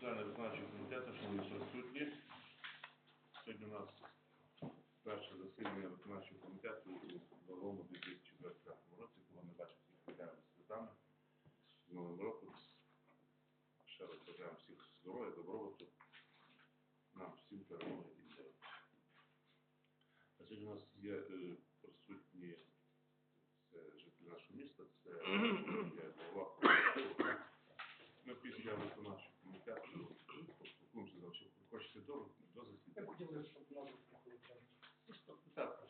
члени виконавчого комітету, шановні присутні. Сьогодні у нас перше засідання виконавчого комітету у новому 2025 році, коли ми бачимо всіх з святами, з Новим роком. Ще раз бажаємо всіх здоров'я, добробуту, нам всім перемоги і дітей. А сьогодні у нас є е, присутні це жителі нашого міста, це голова кооперативу. Ми після виконавчого комітету поспілкуємося за що хочете до, до Я засідання. б хотів, щоб нас послухали. Так,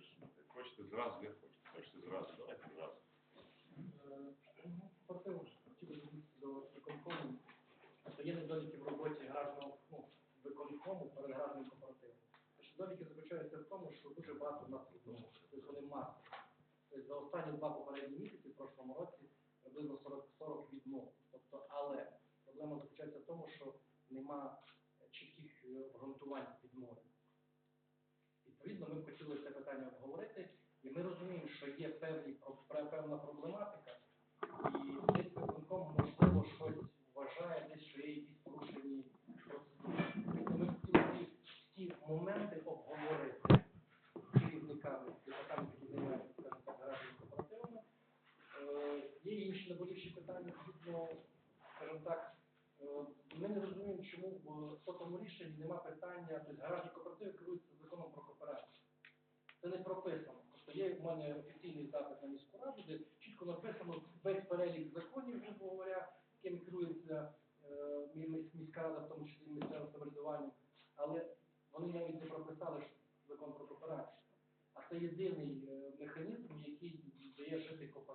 ж. Хочете зразу, як хочете. Хочете зразу, давайте зразу. Квартиру хотів би звернутися до виконкому. Тобто є недоліки в роботі гаражного ну, виконкому перед гаражним кооперативом. Що Недоліки заключаються в тому, що дуже багато нас відмов, тобто вони маси. Тобто за останні два попередні місяці в прошлому році приблизно 40, 40 відмов. Тобто, але проблема заключається в тому, що нема чітких е, обґрунтувань відмови. Відповідно, ми б хотіли це питання обговорити, і ми розуміємо, що є певні, певна проблематика, і десь виконком, можливо, щось вважає, десь, що є якісь порушені процедури. Тобто ми б хотіли ці, ці моменти обговорити з керівниками департаменту, які займаються скажімо так, гаражними кооперативами. Е, Є інші наболівші питання, згідно, скажімо так, е, ми не розуміємо, чому в сотому рішенні нема питання, тобто гаражні кооперативи керуються законом про кооперацію. Це не прописано. Тобто є в мене офіційний запит на міську раду, де чітко написано весь перелік законів, грубо говоря, якими керується е, міська рада, в тому числі місцевим самоврядуванням, але вони навіть не прописали що закон про кооперацію. А це єдиний е, механізм, який дає жити кооперативу.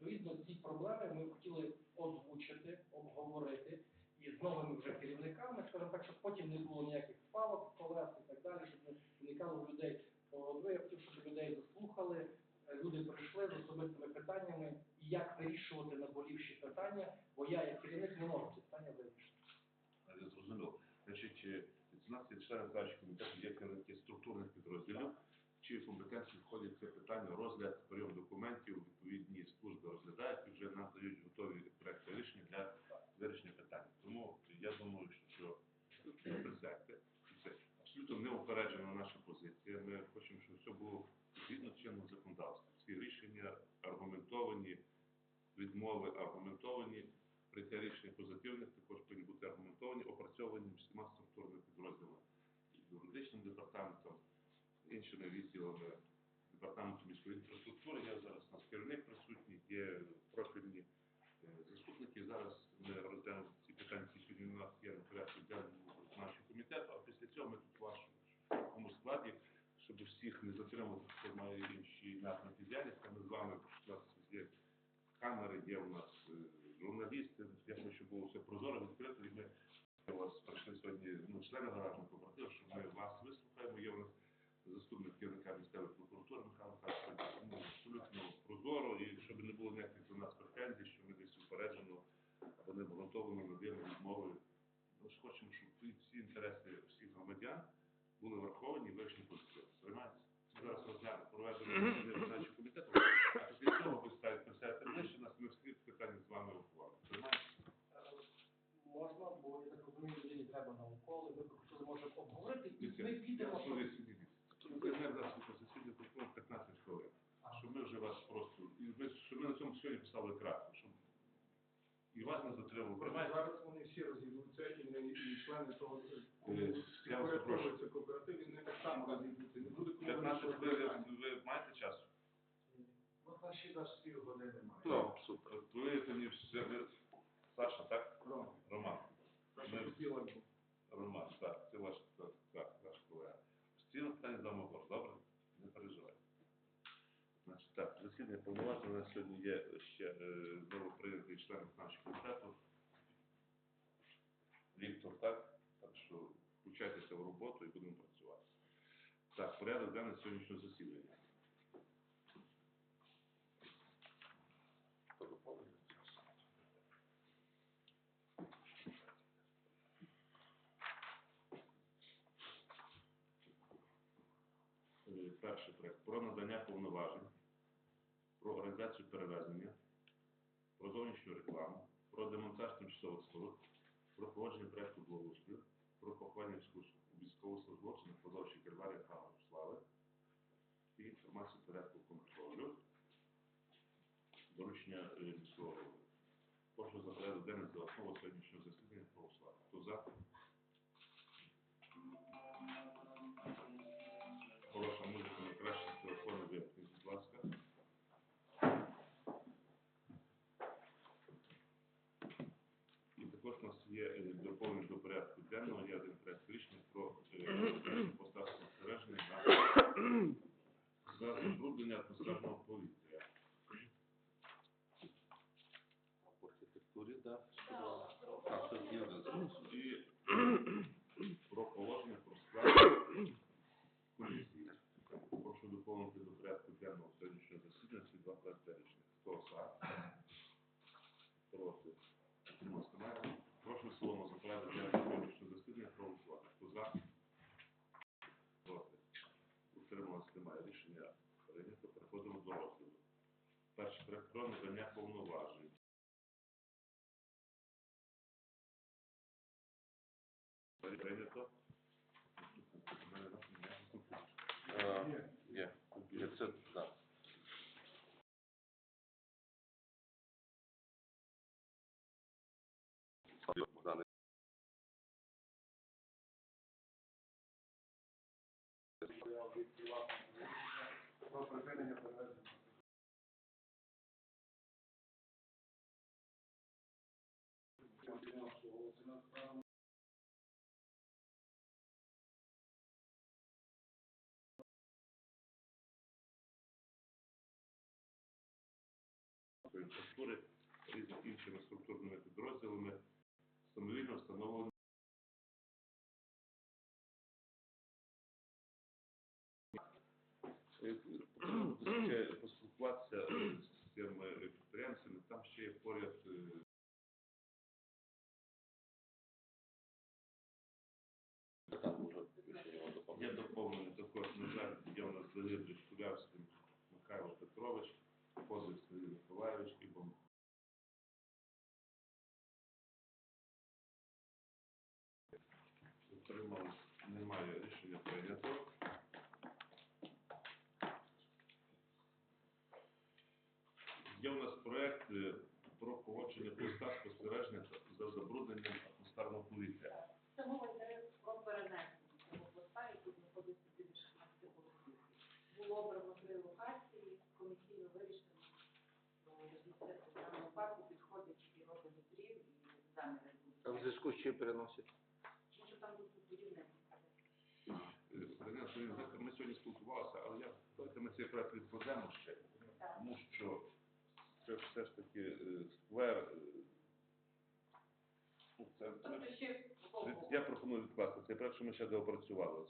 Відповідно, ці проблеми ми хотіли озвучити, обговорити і з новими вже керівниками, скажімо так, щоб потім не було ніяких спалок, колес і так далі, щоб не виникало людей голови. Я хотів, щоб людей заслухали, люди прийшли з особистими питаннями, і як вирішувати наболівші питання, бо я як керівник не можу ці питання вирішити. Я зрозумів. Значить, е, у нас є члени виконавчого комітету, є керівники структурних підрозділів, в чиї компетенції входить це питання, розгляд, прийом документів, відповідні служби розглядають і вже нам дають готові проекти рішення для вирішення питань. Тому я думаю, що ви присядьте. І Це абсолютно неупереджена наша позиція. Ми хочемо, щоб все було згідно чинного законодавства. Всі рішення аргументовані, відмови аргументовані, прийняття рішення позитивних також повинні бути аргументовані, опрацьовані всіма структурними підрозділами, юридичним департаментом, іншими відділами департаменту міської інфраструктури. Я зараз у нас керівник присутній, є профільні е, заступники. Зараз ми розглянемо ці питання, які сьогодні у нас є на порядку денному нашого комітету, а після цього ми тут в вашому складі, щоб всіх не затримувати, хто має інші напрямки діяльності, ми з вами у є камери, є у нас е, журналісти. Я хочу, щоб було все прозоро, відкрито, і ми у вас прийшли сьогодні ну, члени гаражного кооперативу, що ми вас вислухаємо. Є у нас заступник керівника місцевої прокуратури Михайло Харченко. Тому абсолютно прозоро, і щоб не було ніяких до нас претензій, що ми десь упереджено або не обґрунтовано надаємо відмови. Ми ж хочемо, щоб всі інтереси всіх громадян були враховані вирішені позитивно. Ми зараз розглянемо проведення виконавчого комітету, а після цього ви ставите присядете ближче нас, ми всі питання з вами обговоримо. Сприймається? Е, Можна, бо я так розумію, людині треба на уколи, ми б хотіли, може, обговорити, і ми підемо. Ви не зараз по сусіді прокурор 15 хвилин. Щоб ми вже вас просто, і ми, щоб ми на цьому сьогодні писали крапку, щоб і вас не затримали. Зараз вони всі і члени того, Е, я вас кооператив, вони так само розійдуться. Не буде 15 хвилин ви маєте часу? Ну, наші зараз пів години мають. Так, супер. Ви мені все, ви... Саша, так? Ром, Роман. б. Роман, так, це ваш, так, так, ваш колега. Всі питання дамо гор, добре? Не переживайте. Значить, так, засідання повноважень у нас сьогодні є ще е, новоприйнятий член нашого комітету. Віктор, так? Включайтеся в роботу і будемо працювати. Так, порядок денний сьогоднішнього засідання. Е, Перший проект про надання повноважень, про організацію перевезення, про зовнішню рекламу, про демонтаж тимчасових споруд, про погодження проекту благоустрою, про поховання військового- на подовжі Храму Слави і інформацію порядку контролю, доручення е, міського голови. Прошу за порядок денний за основу сьогоднішнього засідання проголосувати. Хто за? У нас є е, доповнення до порядку денного, є один проект рішення про е, поставку спостереження на за забруднення атмосферного повітря. В архітектурі, так. А, це згідно І про положення про склад комісії. Прошу доповнити до порядку денного сьогоднішнього засідання ці два проекти рішення. Хто за? Проти? Утримався немає. Прошу в цілому за порядок денного сьогоднішнього засідання проголосувати. Хто за? Проти? Утрималось немає. Рішення прийнято. Переходимо до розгляду. Перший проект про надання повноважень. Прийнято. Е, Є. Є, це, інфраструктури різними іншими структурними підрозділами самовільно встановлено Е, поспілкуватися з цими підприємцями. Там ще є поряд Є доповнення. також, на жаль, є у нас загиблий Шкулявський Михайло Петрович, Козик Сергій Миколаївич і Бом. Утрималось, немає рішення прийнято. Є у нас проект е, про погодження листа спостереження за забрудненням атмосферного повітря. Це мова йде про перенесення цього поста, який знаходиться біля 16 років. Було обрано три локації, комісійно вирішено, що місце даного парку підходить і розвиток вітрів, і заміри А в зв'язку з чим переносять? Там будівництво. Ми сьогодні спілкувалися, але я давайте ми цей проект відкладемо ще, тому що це все ж таки е, сквер. е, ну, це- це- Тобто це- Я пропоную відкласти цей проект, що ми ще доопрацювали.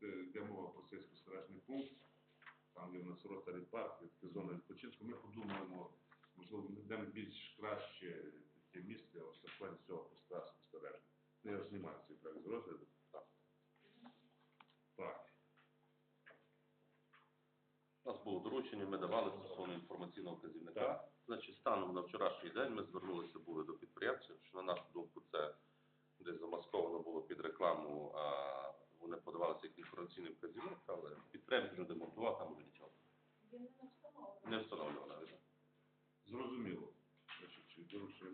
Це йде мова про цей спостережний пункт, там є в нас ротарі парк, зона відпочинку. Ми подумаємо, можливо, ми йдемо більш краще ось в плані цього спостереження. Ну, Я знімаю цей проект з розгляду. Так. У нас було доручення, ми давали стосовно інформаційного вказівника. Так. Значить, станом на вчорашній день ми звернулися були до підприємців, що на нашу думку це десь замасковано було під рекламу, а вони подавалися як інформаційний вказівник, але підприємець вже демонтував, там вже нічого. Він не встановлений. Не встановлював навіть. Зрозуміло.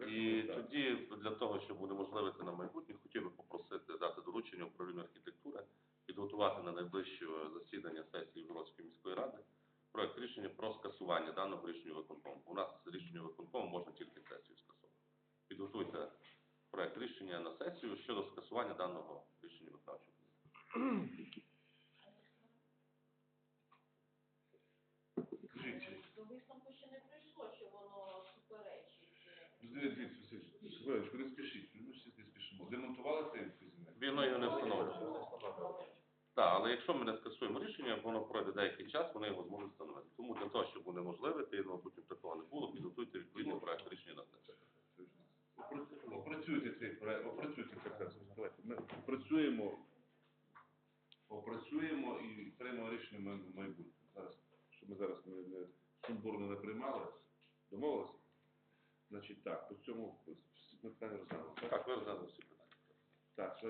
І тоді для того, щоб унеможливити на майбутнє, хотів би попросити дати доручення управлінню архітектури підготувати на найближче засідання сесії Городської міської ради проект рішення про скасування даного рішення виконкому. У нас рішення виконкому можна тільки сесію скасувати. Підготуйте проект рішення на сесію щодо скасування даного рішення виконавчого. Скажіть, До висновку ще не прийшло, що воно суперечить. Дивіться, Василь, хвилиночку, не спішіть, ми ж не спішимо. Демонтували цей Його не встановлював. Так, але якщо ми не скасуємо рішення, воно пройде деякий час, вони його зможуть встановити. Тому для того, щоб унеможливити, і мабуть такого не було, підготуйте відповідний проект рішення на. Опра- Опрацюйте цей проект, опрацюйте проект. Давайте, ми опрацюємо, опрацюємо і приймемо рішення в майбутньому. Зараз, щоб ми зараз не, не сумбурно не приймали. Домовилися? Значить так, по цьому ми питання розглянули. Так, ви розглянули всі. Так, ще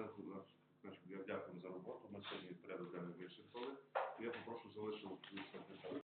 я дякую за роботу. Ми сьогодні порядок денний вичерпали. Я попрошу залишити.